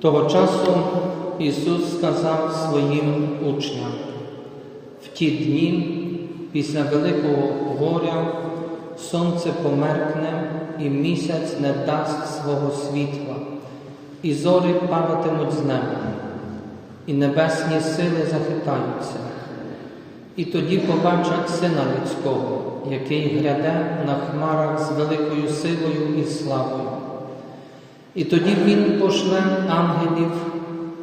Того часу Ісус сказав своїм учням, в ті дні після Великого горя сонце померкне і місяць не дасть свого світла, і зори падатимуть з неба, і небесні сили захитаються. І тоді побачать Сина Людського, який гряде на хмарах з великою силою і славою. І тоді Він пошле ангелів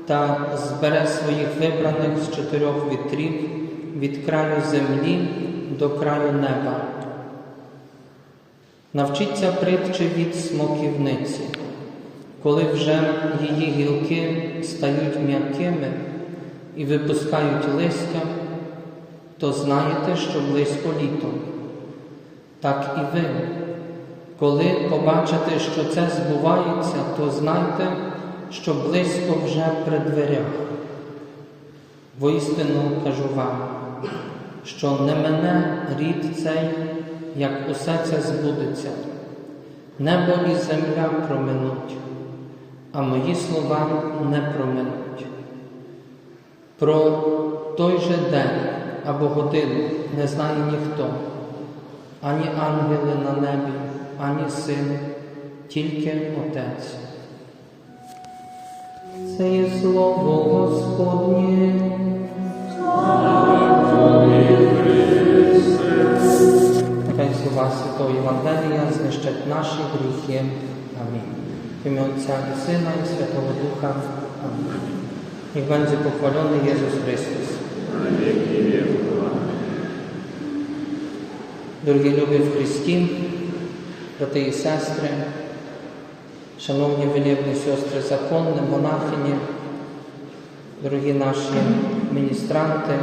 та збере своїх вибраних з чотирьох вітрів від краю землі до краю неба. Навчіться притчі від смоківниці, коли вже її гілки стають м'якими і випускають листя, то знаєте, що близько літо. Так і ви, коли побачите, що це збувається, то знайте, що близько вже при дверях. Воістину кажу вам, що не мене рід цей, як усе це збудеться. Небо і земля проминуть, а мої слова не проминуть. Про той же день або годину не знає ніхто, ані ангели на небі, ані син, тільки Отець. Це є слово Господнє. Нехай слова Святого Євангелія знищать наші гріхи. Амінь. В ім'я Отця і Сина і Святого Духа. Амінь. Niech będzie pochwalony Jezus Chrystus. Дорогі любі в Христі, брати і сестри, шановні велебні сестри законні, монахині, дорогі наші міністранти,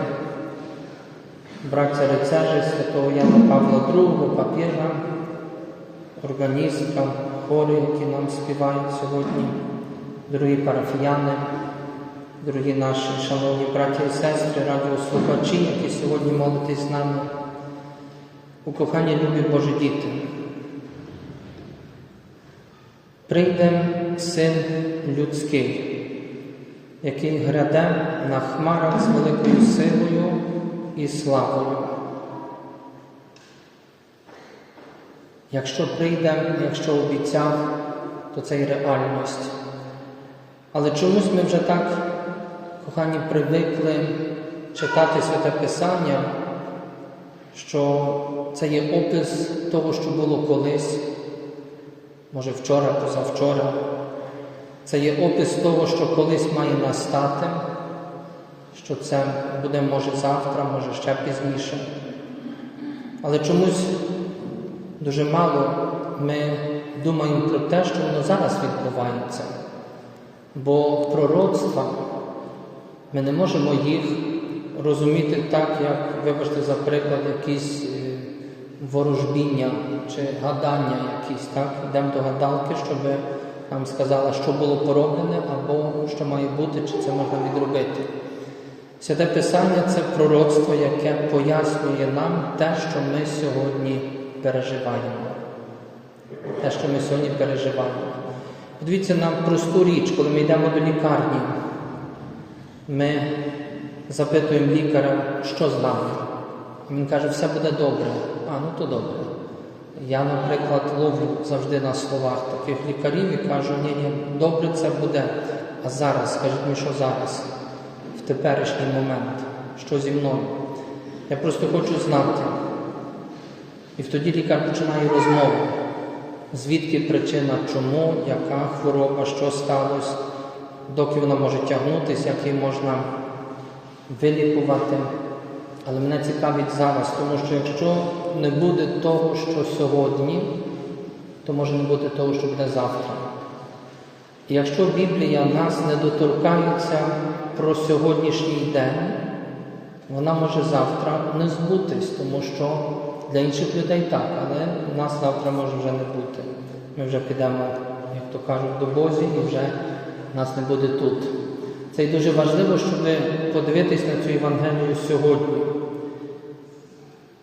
браття рицарі святого Яна Павла II, папіжа, органістка, хори, які нам співають сьогодні, дорогі парафіяни, дорогі наші шановні браті і сестри, радіослухачі, які сьогодні молитесь з нами. Укохані любі Божі діти, прийде син людський, який гряде на хмарах з великою силою і славою. Якщо прийде, якщо обіцяв, то це й реальність. Але чомусь ми вже так, кохані, привикли читати Святе Писання, що це є опис того, що було колись, може вчора, позавчора. Це є опис того, що колись має настати, що це буде може завтра, може ще пізніше. Але чомусь дуже мало ми думаємо про те, що воно зараз відбувається. Бо пророцтва ми не можемо їх розуміти так, як, вибачте, за приклад, якісь ворожбіння чи гадання якісь, так? Йдемо до гадалки, щоб нам сказала, що було пороблене, або що має бути, чи це можна відробити. Святе Писання це пророцтво, яке пояснює нам те, що ми сьогодні переживаємо. Те, що ми сьогодні переживаємо. Подивіться нам просту річ, коли ми йдемо до лікарні, ми запитуємо лікаря, що з нами. Він каже, все буде добре. А, ну то добре. Я, наприклад, ловлю завжди на словах таких лікарів і кажу, ні, ні, добре це буде. А зараз, скажіть мені, що зараз, в теперішній момент, що зі мною. Я просто хочу знати. І тоді лікар починає розмову. Звідки причина, чому, яка хвороба, що сталося, доки вона може тягнутися, як її можна вилікувати. Але мене цікавить зараз, тому що якщо не буде того, що сьогодні, то може не бути того, що буде завтра. І якщо Біблія нас не доторкається про сьогоднішній день, вона може завтра не збутись, тому що для інших людей так, але нас завтра може вже не бути. Ми вже підемо, як то кажуть, до Бозі і вже нас не буде тут. Це і дуже важливо, щоб подивитись на цю Євангелію сьогодні.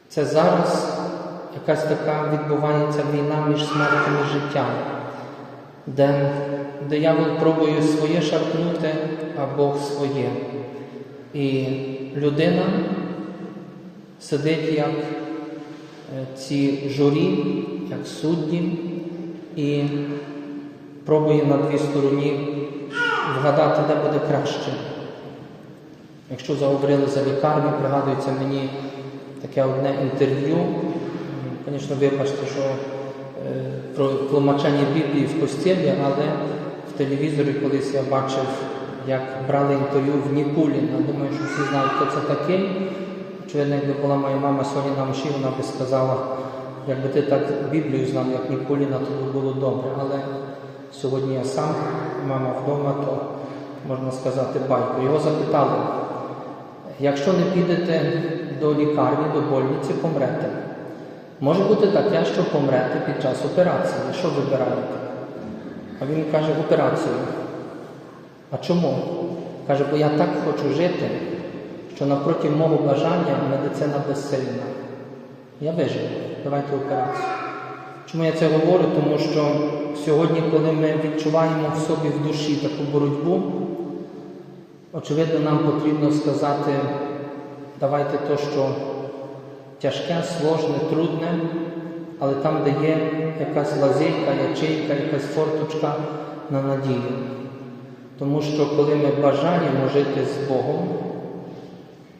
Це зараз якась така відбувається війна між смертю і життям, де диявол пробує своє шарпнути, а Бог своє. І людина сидить як е, ці журі, як судді, і пробує на дві стороні вгадати, де буде краще. Якщо заговорили за лікарню, пригадується мені таке одне інтерв'ю. Звісно, вибачте, що е, про тлумачення Біблії в костілі, але в телевізорі колись я бачив, як брали інтерв'ю в Нікуліна. Думаю, що всі знають, хто це такий. Очевидно, якби була моя мама сьогодні на мші, вона би сказала, якби ти так Біблію знав, як Нікуліна, то би було добре. Але сьогодні я сам, мама вдома, то можна сказати байку. Його запитали, якщо не підете до лікарні, до больниці, помрете. Може бути таке, що помрете під час операції. Що вибираєте? А він каже, операцію. А чому? Каже, бо я так хочу жити, що напроти мого бажання медицина безсильна. Я виживу, давайте операцію. Чому я це говорю? Тому що сьогодні, коли ми відчуваємо в собі в душі таку боротьбу, очевидно, нам потрібно сказати, давайте то, що тяжке, сложне, трудне, але там, де є якась лазейка, ячейка, якась форточка на надію. Тому що коли ми бажаємо жити з Богом,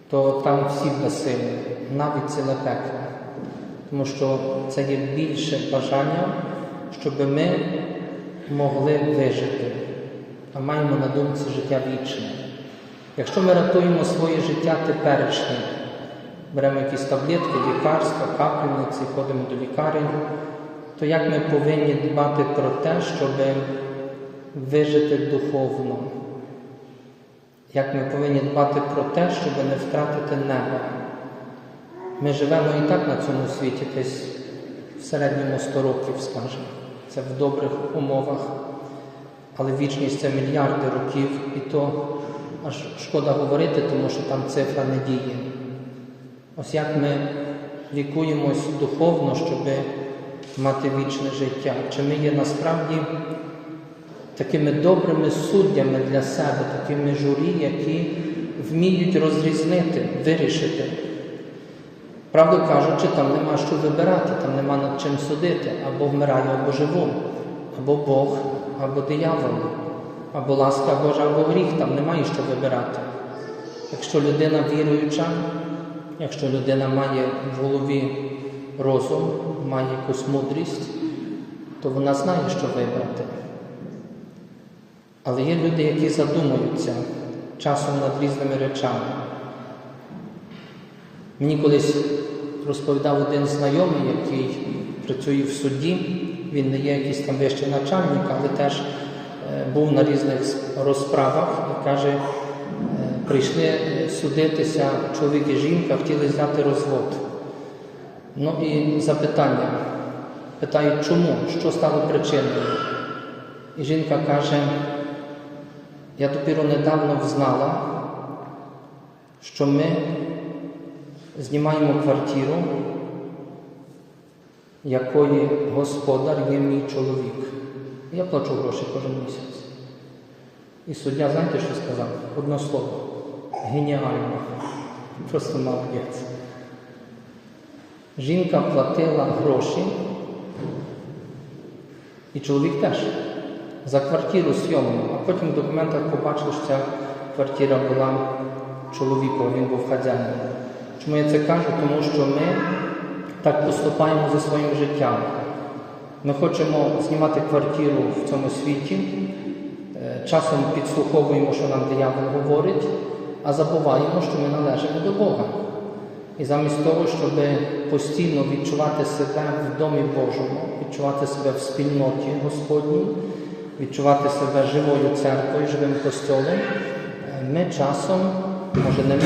то там всі безсильні, навіть ціле пекло. Тому що це є більше бажання, щоб ми могли вижити, а маємо на думці життя вічне. Якщо ми рятуємо своє життя теперішнє, беремо якісь таблетки, лікарства, капельниці, ходимо до лікарень, то як ми повинні дбати про те, щоб вижити духовно? Як ми повинні дбати про те, щоб не втратити небо? Ми живемо і так на цьому світі, десь в середньому 100 років, скажімо. Це в добрих умовах, але вічність це мільярди років, і то аж шкода говорити, тому що там цифра не діє. Ось як ми лікуємось духовно, щоб мати вічне життя. Чи ми є насправді такими добрими суддями для себе, такими журі, які вміють розрізнити, вирішити. Правду кажучи, там нема що вибирати, там нема над чим судити, або вмираю, або живу, або Бог, або диявол, або ласка Божа, або гріх, там немає що вибирати. Якщо людина віруюча, якщо людина має в голові розум, має якусь мудрість, то вона знає, що вибрати. Але є люди, які задумуються часом над різними речами. Мені колись розповідав один знайомий, який працює в суді, він не є якийсь там вищий начальник, але теж е, був на різних розправах і каже, е, прийшли е, судитися чоловік і жінка, хотіли взяти розвод. Ну і запитання. Питають, чому? Що стало причиною? І жінка каже, я допіру недавно взнала, що ми знімаємо квартиру, якої господар є мій чоловік. Я плачу гроші кожен місяць. І суддя, знаєте, що сказав? Одно слово. Геніально. Просто молодець. Жінка платила гроші, і чоловік теж за квартиру зйомну, а потім в документах побачили, що ця квартира була чоловіком, він був хазяїном. Чому я це кажу? Тому що ми так поступаємо за своїм життям. Ми хочемо знімати квартиру в цьому світі, е, часом підслуховуємо, що нам диявол говорить, а забуваємо, що ми належимо до Бога. І замість того, щоб постійно відчувати себе в домі Божому, відчувати себе в спільноті Господній, відчувати себе живою церквою, живим костьолом, е, ми часом, може не ми,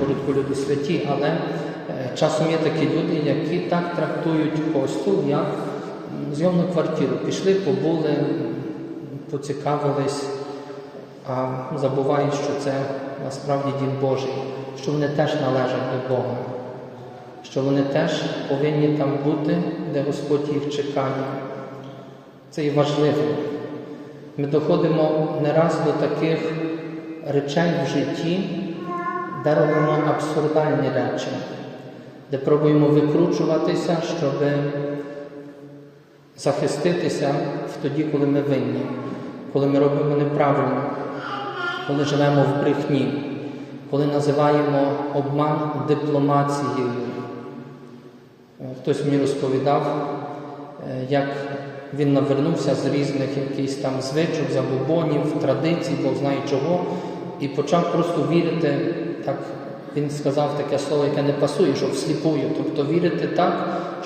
порядку люди святі, але е, часом є такі люди, які так трактують костюл, як зйомну квартиру. Пішли, побули, поцікавились, а забувають, що це насправді дім Божий, що вони теж належать до Бога, що вони теж повинні там бути, де Господь їх чекає. Це є важливо. Ми доходимо не раз до таких речей в житті, де абсурдальні речі, де пробуємо викручуватися, щоб захиститися в тоді, коли ми винні, коли ми робимо неправильно, коли живемо в брехні, коли називаємо обман дипломацією. Хтось мені розповідав, е, як він навернувся з різних якихось там звичок, забобонів, традицій, Бог знає чого, і почав просто вірити, так він сказав таке слово, яке не пасує, що всліпую, тобто вірити так,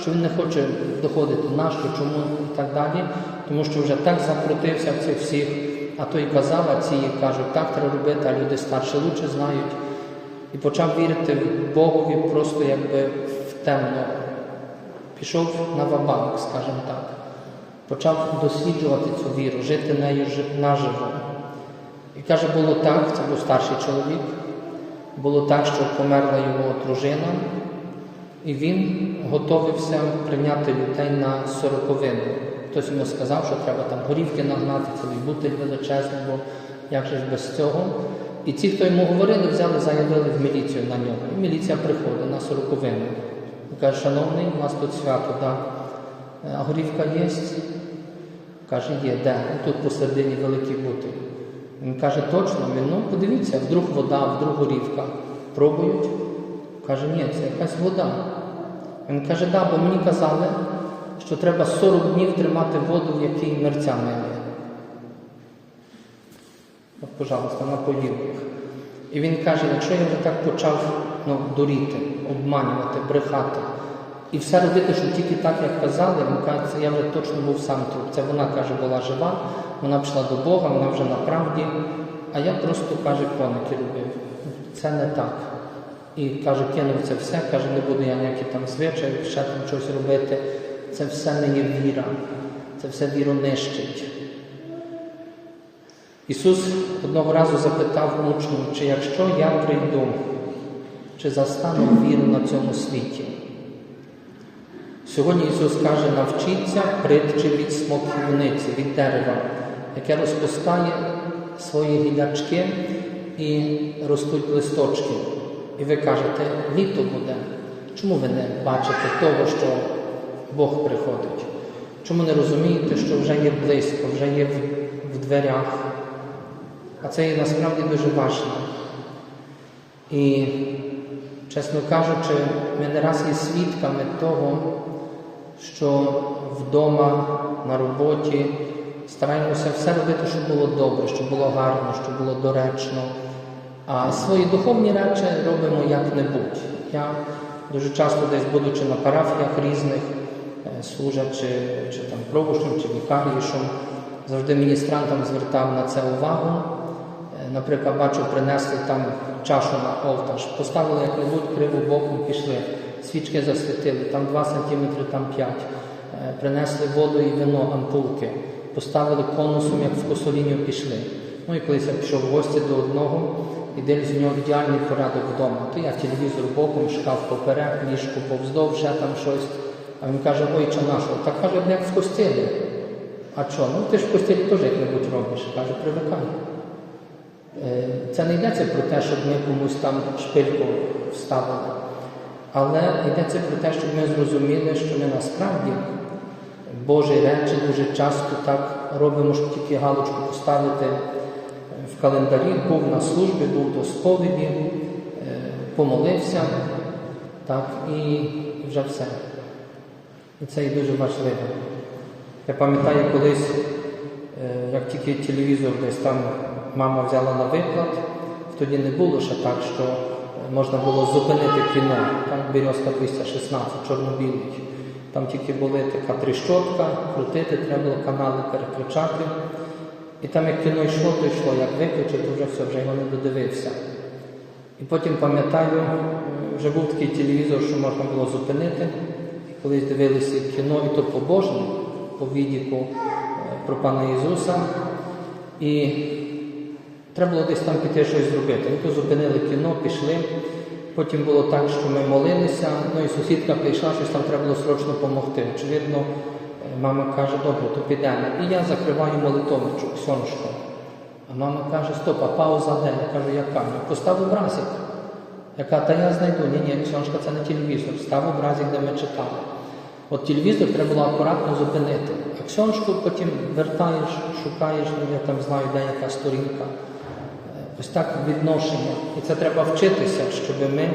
що він не хоче доходити на що, чому і так далі, тому що вже так закрутився в цих всіх, а той казав, а ці кажуть, так треба робити, а люди старші лучше знають. І почав вірити в Богові просто якби в темно. Пішов на вабанк, скажімо так. Почав досліджувати цю віру, жити нею жи- наживо. І каже, було так, це був старший чоловік, було так, що померла його дружина, і він готовився прийняти людей на сороковину. Хтось йому сказав, що треба там горівки нагнати, цілий бутиль величезний, бо як же ж без цього. І ті, хто йому говорили, взяли, заявили в міліцію на нього. І міліція приходить на сороковину. І каже, шановний, у нас тут свято, да. а горівка є? Каже, є, де? «Ну, Тут посередині великий бутиль. Він каже, точно, він, ну подивіться, вдруг вода, вдруг горівка. Пробують. Каже, ні, це якась вода. Він каже, да, бо мені казали, що треба 40 днів тримати воду, в якій мерця немає. От, пожалуйста, на повірках. І він каже, якщо я вже так почав ну, дуріти, обманювати, брехати, і все робити, щоб тільки так, як казали, він каже, це я вже точно був сам труп. Це вона каже, була жива, вона пішла до Бога, вона вже на правді, а я просто каже, коники робив. Це не так. І каже, кинув це все, каже, не буду я ніякі там звичаї, ще там щось робити. Це все не є віра, це все віру нищить. Ісус одного разу запитав учнів, чи якщо я прийду, чи застану віру на цьому світі. Сьогодні Ісус каже, навчіться притчі від смоківниці, від дерева, яке розпускає свої гілячки і ростуть листочки. І ви кажете, літо буде. Чому ви не бачите того, що Бог приходить? Чому не розумієте, що вже є близько, вже є в, в дверях? А це є насправді дуже важливо. І, чесно кажучи, ми не раз є свідками того, що вдома, на роботі стараємося все робити, щоб було добре, щоб було гарно, щоб було доречно. А свої духовні речі робимо як-небудь. Я дуже часто десь, будучи на парафіях різних, е, служачи чи там пробушем, чи вікарієшом, завжди міністрантам звертав на це увагу. Е, Наприклад, бачу, принесли там чашу на олтаж, поставили як-небудь криво боком, пішли, свічки засвітили, там 2 см, там 5 Е, Принесли воду і вино, ампулки, поставили конусом, як в косолінію пішли. Ну і колись я пішов в гості до одного і дивлюсь, у нього ідеальний порядок вдома. То я телевізор боком, шкаф поперек, ліжко повздовж, ще там щось. А він каже, ой, чи нашого? Так каже, як в костілі. А що? Ну ти ж в костілі теж як-небудь робиш. Каже, привикай. Е, Це не йдеться про те, щоб ми комусь там шпильку вставили. Але йдеться про те, щоб ми зрозуміли, що ми насправді Божі речі дуже часто так робимо, щоб тільки галочку поставити в календарі, був на службі, був до сповіді, е, помолився, так, і вже все. І це і дуже важливо. Я пам'ятаю колись, е, як тільки телевізор десь там мама взяла на виклад, тоді не було ще так, що можна було зупинити кіно. Там Березка 216, чорно-білий. Там тільки була така тріщотка, крутити, треба було канали переключати. І там як кіно йшло, то йшло, як виключив, то вже все, вже його не додивився. І потім пам'ятаю, е, вже був такий телевізор, що можна було зупинити. Колись дивилися кіно, і то побожне, по відіку е, про пана Ісуса. І Треба було десь там піти щось зробити. Ну, то зупинили кіно, пішли. Потім було так, що ми молилися, ну і сусідка прийшла, щось там треба було срочно допомогти. Очевидно, е, мама каже, добре, то підемо. І я закриваю молитовничок, сонечко. А мама каже, стоп, а пауза де? Я кажу, яка? Я поставив образик. Яка, та я знайду. Ні, ні, сонечка, це не телевізор. Став образик, де ми читали. От телевізор треба було акуратно зупинити. А ксьоншку потім вертаєш, шукаєш, ну я там знаю, де яка сторінка. Ось так відношення. І це треба вчитися, щоб ми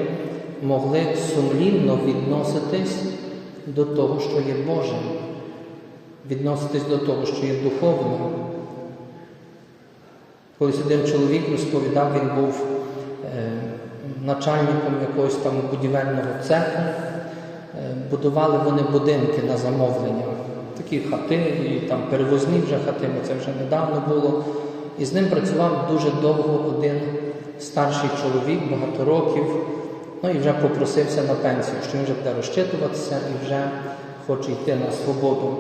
могли сумлінно відноситись до того, що є Божим, відноситись до того, що є духовним. Колись один чоловік розповідав, він був е, начальником якогось там будівельного цеху. Е, Будували вони будинки на замовлення, такі хати, і там перевозні вже хати, бо це вже недавно було. І з ним працював дуже довго один старший чоловік, багато років, ну і вже попросився на пенсію, що він вже буде розчитуватися і вже хоче йти на свободу.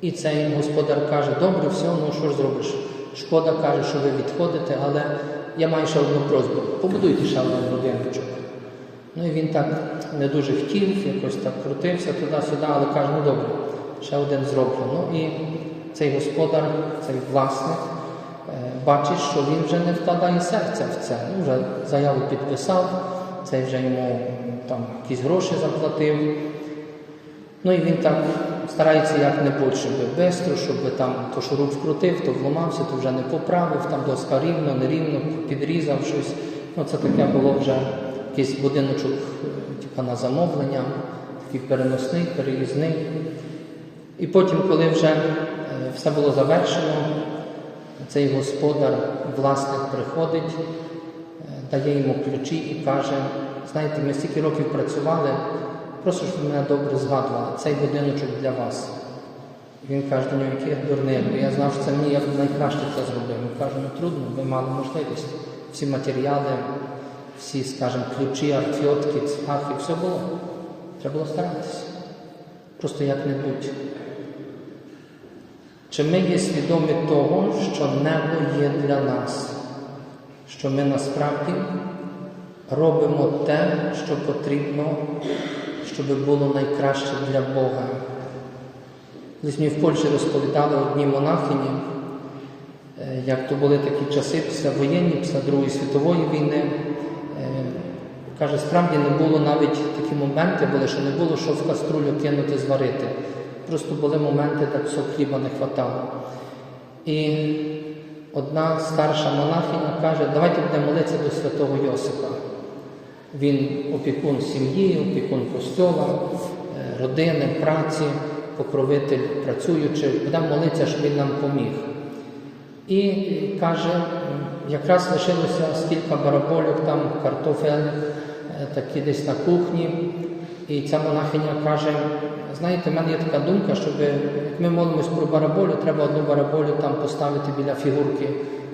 І цей господар каже, добре, все, ну що ж зробиш? Шкода каже, що ви відходите, але я маю ще одну просьбу. Побудуйте ще один будиночок. Ну і він так не дуже хотів, якось так крутився туди-сюди, але каже, ну добре, ще один зроблю. Ну і цей господар, цей власник, бачить, що він вже не вкладає серця в це. Ну, вже заяву підписав, цей вже йому там якісь гроші заплатив. Ну і він так старається як-небудь, щоб швидко, щоб там то, рук вкрутив, то вломався, то вже не поправив, там доска рівно, нерівно, підрізав щось. Ну це таке було вже якийсь будиночок типу, на замовлення, такий переносний, переїзний. І потім, коли вже е, все було завершено, цей господар, власник приходить, е, дає йому ключі і каже, знаєте, ми стільки років працювали, просто щоб ви мене добре згадували, цей будиночок для вас. Він каже до нього, який я дурний, бо я знав, що це мені я б найкраще це зробив. Він каже, ну трудно, ви мали можливість. Всі матеріали, всі, скажімо, ключі, артфьотки, цвахи, все було. Треба було старатися. Просто як-небудь. Чи ми є свідомі того, що небо є для нас, що ми насправді робимо те, що потрібно, щоб було найкраще для Бога? Колись мені в Польщі розповідали одні монахині, е, як то були такі часи після воєнні, після Другої світової війни. Е, Каже, справді не було навіть такі моменти, були, що не було що в каструлю кинути, зварити. Просто були моменти, де псо хліба не хватало. І одна старша монахиня каже, давайте будемо молитися до святого Йосипа. Він опікун сім'ї, опікун костьола, е, родини, праці, покровитель працюючих. Будемо молитися, щоб він нам поміг. І каже, якраз лишилося кілька барабольок, там картофельних, е, такі десь на кухні. І ця монахиня каже: знаєте, в мене є така думка, щоб як ми молимось про бараболю, треба одну бараболю там поставити біля фігурки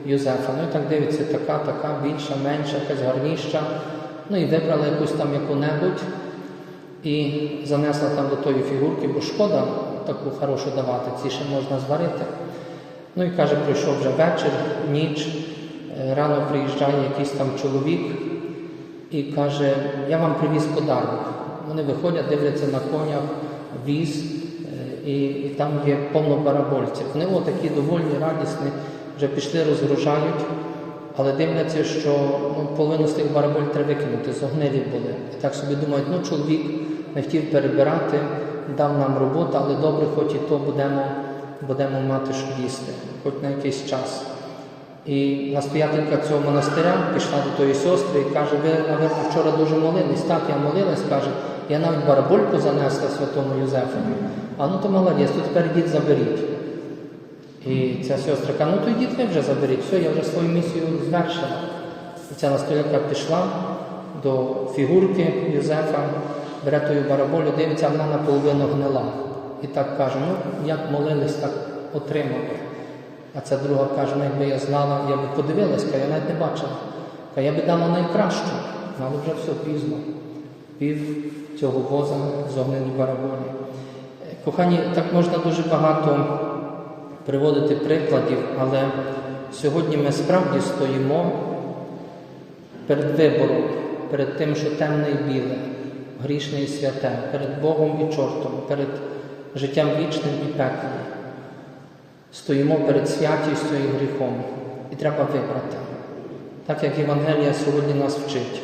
Юзефа. Ну і так дивиться, така, така, більша, менша, якась гарніша. Ну і вибрала якусь там яку-небудь і занесла там до тої фігурки, бо шкода таку хорошу давати, ці ще можна зварити. Ну і каже, прийшов вже вечір, ніч, е, рано приїжджає якийсь там чоловік і каже, я вам привіз подарунок. Вони виходять, дивляться на конях, віз, е, і, і там є повно барабольців. Вони о, такі довольні, радісні, вже пішли, розгружають, але дивляться, що ну, половину з тих бараболь треба викинути, зогнилі були. І так собі думають, ну чоловік не хотів перебирати, дав нам роботу, але добре, хоч і то будемо, будемо мати що їсти, хоч на якийсь час. І настоятелька цього монастиря пішла до тої сестри і каже, ви, напевно, вчора дуже молились. Так, я молилась, каже, я навіть барабольку занесла святому Юзефові. А ну то молодець, то тепер йдіть заберіть. І ця сестра каже, ну то йдіть ви вже заберіть, все, я вже свою місію звершила. І ця настоятелька пішла до фігурки Юзефа, бере тою бараболю, дивиться, вона наполовину гнила. І так каже, ну як молились, так отримали. А ця друга каже, ну якби я знала, я би подивилась, каже, я навіть не бачила. Каже, я би дала найкращу, але вже все пізно. Пів цього воза з огнені. Е, Кохані, так можна дуже багато приводити прикладів, але сьогодні ми справді стоїмо перед вибором, перед тим, що темне і біле, грішне і святе, перед Богом і чортом, перед життям вічним і пеклом. Стоїмо перед святістю і гріхом, і треба вибрати. Так як Євангелія сьогодні нас вчить,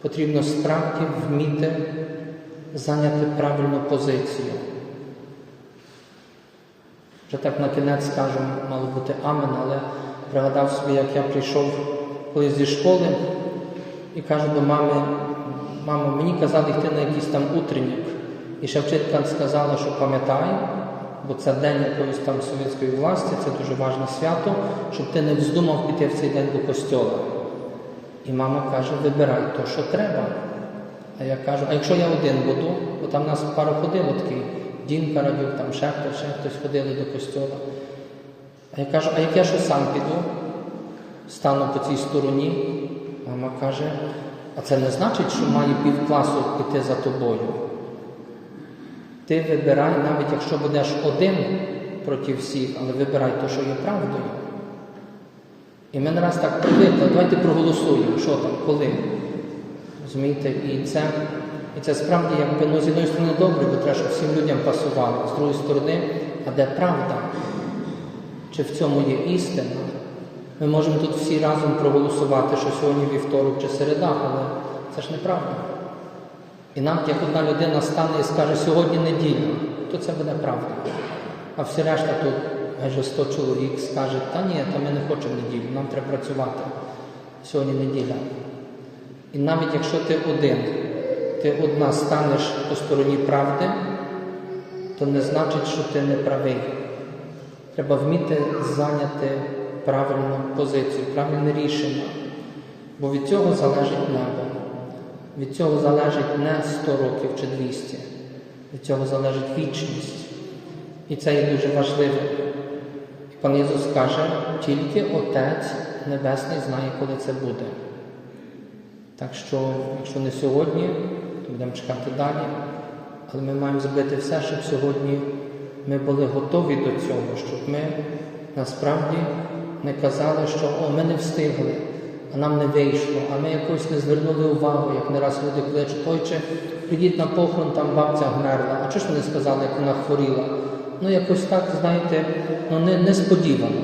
потрібно справді вміти зайняти правильну позицію. Вже так на кінець скажу, мало бути амен, але пригадав собі, як я прийшов колись зі школи і кажу до мами, мамо, мені казали йти на якийсь там утренник. І ще вчителька сказала, що пам'ятай, бо це день якоїсь там совєтської власті, це дуже важне свято, щоб ти не вздумав піти в цей день до костьола. І мама каже, вибирай то, що треба. А я кажу, а якщо я один буду, бо там нас пару ходило такий, Дімка Радюк, там ще хтось, ще хтось ходили до костьола. А я кажу, а як я що сам піду, стану по цій стороні, мама каже, а це не значить, що має пів класу піти за тобою. Ти вибирай, навіть якщо будеш один проти всіх, але вибирай те, що є правдою. І ми не раз так привикли, давайте проголосуємо, що там, коли. Розумієте, і це, і це справді якби ну, з однієї сторони добре, бо треба, щоб всім людям пасувало. З другої сторони, а де правда? Чи в цьому є істина? Ми можемо тут всі разом проголосувати, що сьогодні вівторок чи середа, але це ж неправда. І навіть як одна людина стане і скаже, сьогодні неділя, то це буде правда. А всі решта тут майже 100 чоловік скаже, та ні, та ми не хочемо неділю, нам треба працювати. Сьогодні неділя. І навіть якщо ти один, ти одна станеш по стороні правди, то не значить, що ти не правий. Треба вміти зайняти правильну позицію, правильне рішення. Бо від цього залежить небо. Від цього залежить не 100 років чи 200. Від цього залежить вічність. І це є дуже важливо. Пан Ісус каже, тільки Отець Небесний знає, коли це буде. Так що, якщо не сьогодні, то будемо чекати далі. Але ми маємо зробити все, щоб сьогодні ми були готові до цього, щоб ми насправді не казали, що о, ми не встигли, а нам не вийшло, а ми якось не звернули увагу, як не раз люди кличуть, ой, чи прийдіть на похорон, там бабця вмерла. А чого ж вони сказали, як вона хворіла? Ну, якось так, знаєте, ну не, несподівано.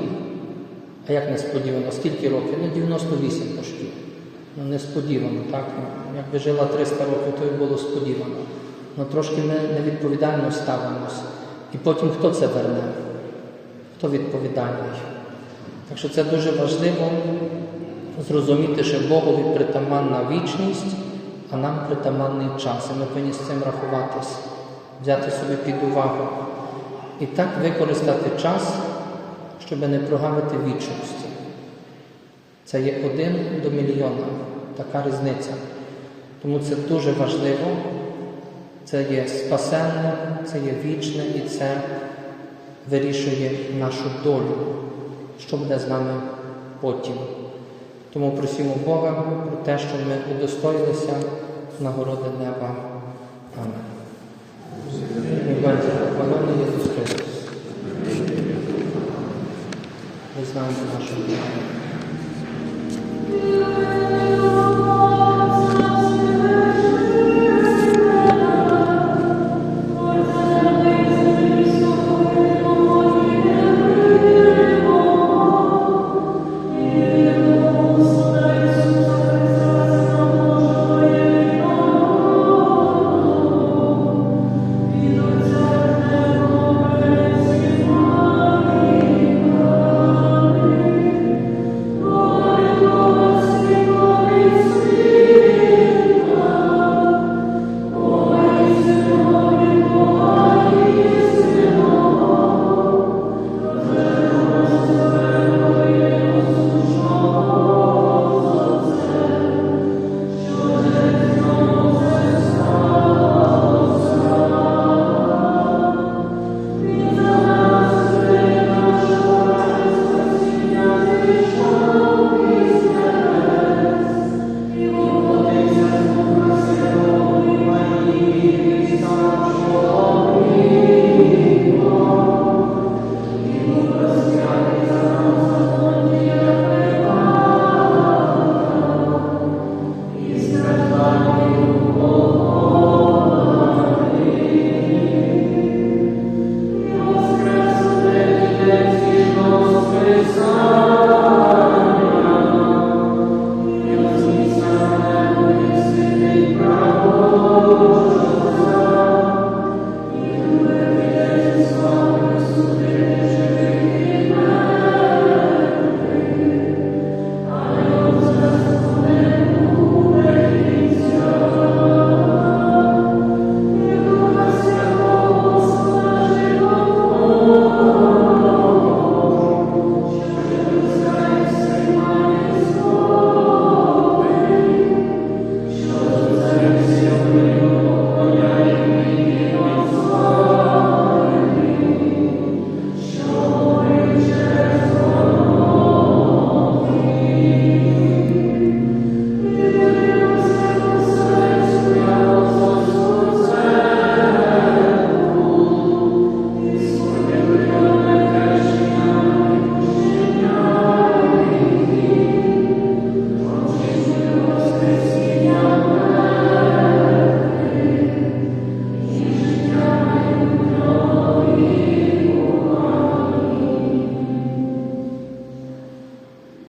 А як несподівано? Скільки років? Ну, 98 пошків. Ну, несподівано, так? Якби жила 300 років, то й було сподівано. Ну трошки ми невідповідально ставимося. І потім хто це верне? Хто відповідальний? Так що це дуже важливо зрозуміти, що Богові притаманна вічність, а нам притаманний час. І ми повинні з цим рахуватись, взяти собі під увагу. І так використати час, щоб не прогавити вічності. Це є один до мільйона, така різниця. Тому це дуже важливо. Це є спасенне, це є вічне і це вирішує нашу долю, що буде з нами потім. Тому просимо Бога про те, щоб ми удостоїлися нагороди неба. Амен. Пановний Ісус Христос. Ми знаємо нашу.